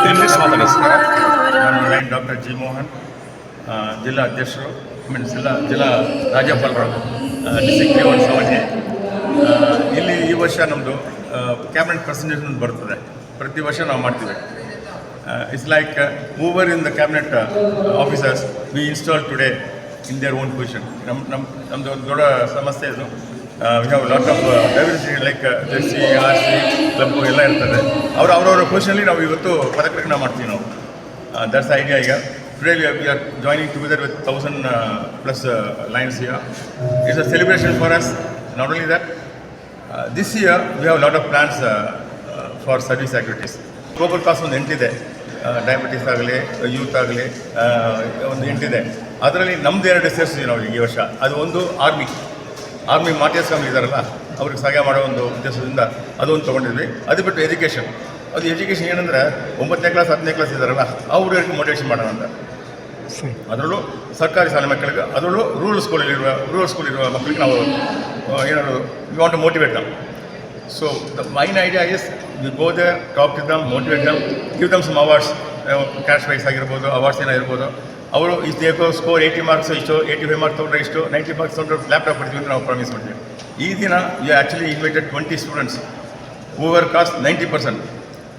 દિલ્હી સ્વાગત છે ડૉક્ટર જી મોહન જિલ્લા અધ્યક્ષ ಅಧ್ಯಕ್ಷರು ಮೀನ್ ಜಿಲ್ಲಾ ರಾಜ್ಯಪಾಲರು ಡಿಸ್ಟ್ರಿಕ್ಟ್ ಲೆವೆಲ್ ಎ ಇಲ್ಲಿ ಈ ವರ್ಷ ನಮ್ಮದು ಕ್ಯಾಬಿನೆಟ್ ಪ್ರೆಸೆಂಟೇಷನ್ ಬರ್ತದೆ. ಪ್ರತಿ ವರ್ಷ ನಾವು ಮಾಡ್ತೀವಿ. It's like mower in the cabinet officers we install today in their own position ನಮ್ಮ ನಮ್ಮ ನಮ್ಮದು ಒಂದು ದೊಡ್ಡ ಸಮಸ್ಯೆ ಇದು. We have lot of diversity like jersey R C club ಎಲ್ಲ ಇರ್ತದೆ. ಅವರು, ಅವ್ರವ್ರ ಪೊಸಿಷನಲ್ಲಿ ನಾವು ಇವತ್ತು ಪದಗ್ರಹಣ ಮಾಡ್ತೀವಿ ನಾವು. ದಟ್ಸ್ ಐಡಿಯಾ ಈಗ. Today we we are joining together with thousand plus lions year it's a celebration for us not only that this year we have lot of plans for service activities global cause ಒಂದು ಎಂಟಿದೆ. Diabetes ಆಗಲಿ youth ಆಗಲಿ ಒಂದು ಎಂಟಿದೆ. ಅದರಲ್ಲಿ ನಮ್ಮದು ಎರಡು ಸೇರಿಸ್ತೀವಿ ನಾವು ಈ ವರ್ಷ. ಅದು ಒಂದು ಆರ್ಮಿ ಆರ್ಮಿ ಮಾಟಿಯ ಸ್ವಾಮಿ ಇದ್ದಾರಲ್ಲ ಅವ್ರಿಗೆ ಸಹಾಯ ಮಾಡೋ ಒಂದು ಉದ್ದೇಶದಿಂದ ಅದೊಂದು ತೊಗೊಂಡಿದ್ವಿ. ಅದು ಬಿಟ್ಟು ಎಜುಕೇಷನ್ ಅದು ಎಜುಕೇಷನ್ ಏನಂದ್ರೆ ಒಂಬತ್ತನೇ ಕ್ಲಾಸ್ ಹತ್ತನೇ ಕ್ಲಾಸ್ ಇದ್ದಾರಲ್ಲ ಅವ್ರಿಗೆ ಮೋಟಿವೇಶನ್ ಮಾಡೋಣ ಅಂತ. ಅದರಲ್ಲೂ ಸರ್ಕಾರಿ ಶಾಲೆ ಮಕ್ಕಳಿಗೆ ಅದರಲ್ಲೂ ರೂರಲ್ ಸ್ಕೂಲಲ್ಲಿರುವ ರೂರಲ್ ಸ್ಕೂಲಿರುವ ಮಕ್ಕಳಿಗೆ ನಾವು ಏನಾದ್ರು you want to motivate them so the main idea is we go they top to them motivate them give them some awards cash prize ಆಗಿರ್ಬೋದು ಅವಾರ್ಡ್ಸ್ ಏನಾಗಿರ್ಬೋದು ಅವರು ಇಷ್ಟು ಬೇಕೋ ಸ್ಕೋರ್ ಏಯ್ಟಿ ಮಾರ್ಕ್ಸ್ ಇಷ್ಟು ಏಯ್ಟಿ ಫೈವ್ ಮಾರ್ಕ್ಸ್ ತೊಗೊಂಡ್ರೆ ಇಷ್ಟು ninety marks ತೊಗೊಂಡ್ರೆ laptop ಕೊಡ್ತೀವಿ ಅಂತ ನಾವು ಪ್ರಾಮಿಸ್ ಮಾಡ್ತೀವಿ. ಈ ದಿನ you actually invited twenty students over cost ninety percent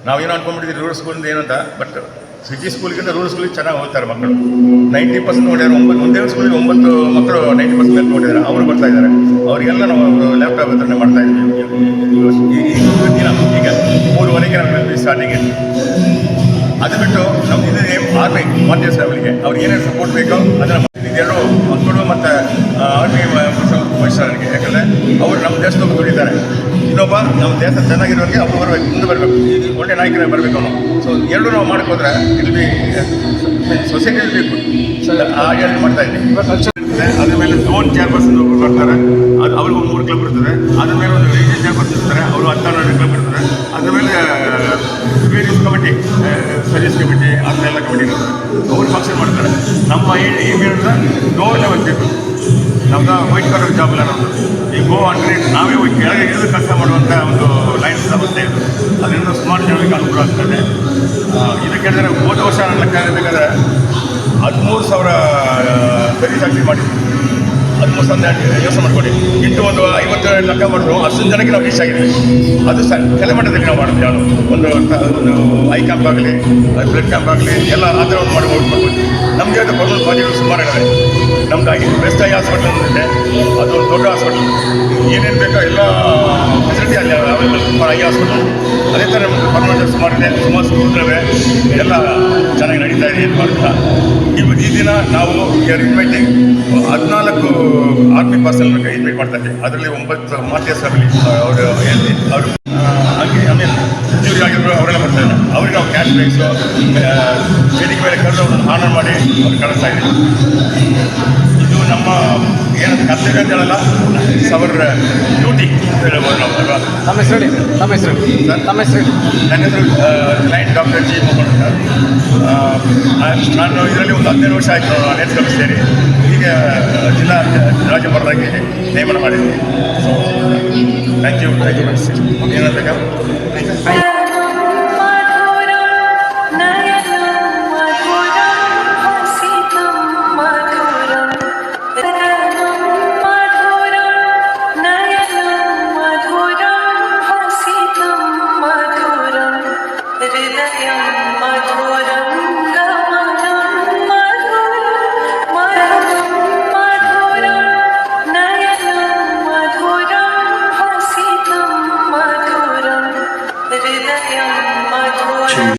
ನಾವೇನು ಅನ್ಕೊಂಡ್ಬಿಟ್ಟಿದ್ವಿ ರೂರಲ್ ಸ್ಕೂಲಿಂದ ಏನಂತ ಬಟ್ ಸಿಟಿ ಸ್ಕೂಲ್ಗಿಂತ ರೂರಲ್ ಸ್ಕೂಲಿಗೆ ಚೆನ್ನಾಗಿ ಓದ್ತಾರೆ ಮಕ್ಕಳು. ನೈಂಟಿ ಪರ್ಸೆಂಟ್ ನೋಡಿದ್ದಾರೆ ಒಂಬತ್ತು ಒಂದೇ ಸ್ಕೂಲಿಗೆ ಒಂಬತ್ತು ಮಕ್ಕಳು ನೈಂಟಿ ಪರ್ಸೆಂಟ್ ಮೇಲೆ ನೋಡಿದ್ದಾರೆ ಅವರು ಬರ್ತಾ ಇದ್ದಾರೆ. ಅವರಿಗೆಲ್ಲ ನಾವು ಲ್ಯಾಪ್ಟಾಪ್ ವಿತರಣೆ ಮಾಡ್ತಾ ಇದ್ವಿ. ದಿನ, ಈಗ ಮೂರುವರೆಗೆ ನಾವು ಸ್ಟಾರ್ಟಿಂಗ್ ಅದು ಬಿಟ್ಟು ನಮ್ಮ ಇದು ಆರ್ಮಿ ಮಾರ್ಟಿಯರ್ಸ್ ಫ್ಯಾಮಿಲಿಗೆ ಅವ್ರಿಗೆ ಏನೇನು ಸಪೋರ್ಟ್ ಬೇಕೋ ಅದನ್ನು ಇದೆರಡು ಮಕ್ಕಳು ಮತ್ತು ಆರ್ಮಿ ವಯಸ್ಸರಿಗೆ ಯಾಕಂದರೆ ಅವರು ನಮ್ಮ ದೇಶದಲ್ಲಿ ದುಡಿತಾರೆ. ಇನ್ನೊಬ್ಬ ನಮ್ಮ ದೇಶ ಚೆನ್ನಾಗಿರೋರಿಗೆ ಅವರು ಬರಬೇಕು ಮುಂದೆ ಬರಬೇಕು. ಒಳ್ಳೆ ನಾಯಕರೇ ಬರಬೇಕು ಅವನು. ಸೊ ಎರಡು ನಾವು ಮಾಡ್ಕೋದ್ರೆ ಇಲ್ಲಿ ಬಿ ಸೊಸೈಟಿ ಬೇಕು ಆ ಎರಡು ಮಾಡ್ತಾ ಇದ್ದೀವಿ. ಅದ್ರ ಮೇಲೆ ಝೋನ್ ಚೇರ್ಪರ್ಸನ್ ಒಬ್ಬರು ಬರ್ತಾರೆ. ಅದು ಅವ್ರಿಗೆ ಒಂದು ಮೂರು ಕ್ಲಬ್ ಇರ್ತದೆ. ಅದ್ರ ಮೇಲೆ ಒಂದು ರೀಜನ್ ಚೇರ್ಪರ್ಸನ್ ಇರ್ತಾರೆ ಅವರು ಹತ್ತಾರು ಕ್ಲಬ್ ಇರ್ತದೆ. ಅದ್ರ ಮೇಲೆ ವೇರಿಯಸ್ ಕಮಿಟಿ ಸರ್ವಿಸ್ ಕಮಿಟಿ ಅದನ್ನೆಲ್ಲ ಕಮಿಟಿ ಇರ್ತದೆ ಅವ್ರು ಫಂಕ್ಷನ್ ಮಾಡ್ತಾರೆ. ನಮ್ಮ ಈ ಏನಿರ್ತದೆ ಲೋ ಲೆವೆಲ್ ಪೀಪಲ್ ನಮ್ದು ವೈಟ್ ಕಲರ್ ಜಾಬ್ ಇಲ್ಲ ನಮ್ಮದು ಈ ಗೋ ಅಂದ್ರೆ ನಾವೇ ಕೆಳಗೆ ಇಳಿದು ಕೆಲಸ ಮಾಡುವಂಥ ಒಂದು ಲೈನ್ ಸಮಸ್ಯೆ ಇದು. ಅದರಿಂದ ಸ್ಮಾರ್ಟ್ ಜನರಿಗೆ ಅನುಕೂಲ ಆಗ್ತದೆ ಇದಕ್ಕೆ ಹೇಳಿದ್ರೆ ಹೋದ ವರ್ಷ ನನ್ನ ಲೆಕ್ಕ ಹದಿಮೂರು ಸಾವಿರ ಆಕ್ಟಿವ್ ಮಾಡಿದ್ವಿ ಹದಿಮೂರು ಸಾವಿರ ಯೋಚನೆ ಮಾಡ್ಕೊಳ್ಳಿ. ಇಟ್ಟು ಒಂದು ಐವತ್ತು ಲೆಕ್ಕ ಮಾಡಿದ್ರು, ಅಷ್ಟೊಂದು ಜನಕ್ಕೆ ನಾವು ರೀಚ್ ಆಗಿದ್ವಿ ಅದು ಸಹ ಕೆಳಮಟ್ಟದಲ್ಲಿ ನಾವು ಮಾಡಿದ್ವಿ. ನಾನು ಒಂದು ಒಂದು ಐ ಕ್ಯಾಂಪ್ ಆಗಲಿ ಬ್ಲಡ್ ಕ್ಯಾಂಪ್ ಆಗಲಿ, ಎಲ್ಲ ಆ ಥರ ಒಂದು ಮಾಡಿ ಮಾಡ್ಬೋದು ನಮಗೆ ಅದು ಬರೋದು ಪ್ರಾಜೆಕ್ಟ್ ಸುಮಾರು ಇದ್ದಾವೆ ಬೆಸ್ಟ್ ಐ ಹಾಸ್ಪಿಟಲ್ ಅಂತಿದೆ ಅದು ದೊಡ್ಡ ಹಾಸ್ಪಿಟಲ್. ಏನೇನು ಬೇಕೋ ಎಲ್ಲ ಫೆಸಿಲಿಟಿ ಅಲ್ಲಿ ಅವೈಲೇಬಲ್ ಐ ಹಾಸ್ಪಿಟಲ್ ಅದೇ ಥರ ನಮ್ಮ ಡಿಪಾರ್ಟ್ಮೆಂಟ್ ಸುಮಾರು ಇದೆ. ಸುಮಾರು ಸ್ಕೂಲ್ಗಳಿವೆ ಎಲ್ಲ ಚೆನ್ನಾಗಿ ನಡೀತಾ ಇದೆ ಏನು ಮಾಡ್ತಾ ಇವು ಈ ದಿನ ನಾವು ಆರ್ ಇನ್ವೈಟಿಂಗ್ ಹದಿನಾಲ್ಕು ಆರ್ಮಿ ಪರ್ಸನ್ ಇನ್ವೈಟ್ ಮಾಡ್ತಾ ಇದ್ದೀವಿ ಅದರಲ್ಲಿ ಒಂಬತ್ತು ಮಾತಿಯ ಫ್ಯಾಮಿಲಿ ಅವರು ಅವರು ಹಾಗೆ ಆಮೇಲೆ ಇಂಜುರಿ ಆಗಿರ್ಬೋದು ಅವರೆಲ್ಲ ಬರ್ತಾ ಇದ್ದಾರೆ ಅವ್ರಿಗೆ ನಾವು ಕ್ಯಾಶ್ ಬ್ರೇಕ್ಸು ವೇದಿಕೆ ಮೇಲೆ ಕರೆದು ಅವ್ರನ್ನ ಹಾನರ್ ಮಾಡಿ ಅವ್ರು ಕಳಿಸ್ತಾ ಇದ್ದೀವಿ ಇದು ನಮ್ಮ ಏನು ಕರ್ತವ್ಯ ಅಂತ ಹೇಳಲ್ಲ ಅವರ ಡ್ಯೂಟಿ ಅಂತ ಹೇಳ್ಬೋದು ನಾವು ಅಲ್ವಾ? ತಮ್ಮ ಹೆಸರು ಹೇಳಿ ತಮ್ಮ ಹೆಸರು? ತಮ್ಮ ಹೆಸರು ಹೇಳಿ. ನನ್ನ ಹೆಸರು ಕ್ಲೈಂಟ್ ಡಾಕ್ಟರ್ ಜಿ ಮೋಹನ್ ನಾನು ಇದರಲ್ಲಿ ಒಂದು ಹದಿನೈದು ವರ್ಷ ಆಯಿತು ನಾನು ಸೇರಿ ಈಗ ಜಿಲ್ಲಾ ರಾಜ್ಯಪಾಲರಾಗಿ ನೇಮನ ಮಾಡಿದ್ದೀನಿ. So thank you thank you ಏನಂತ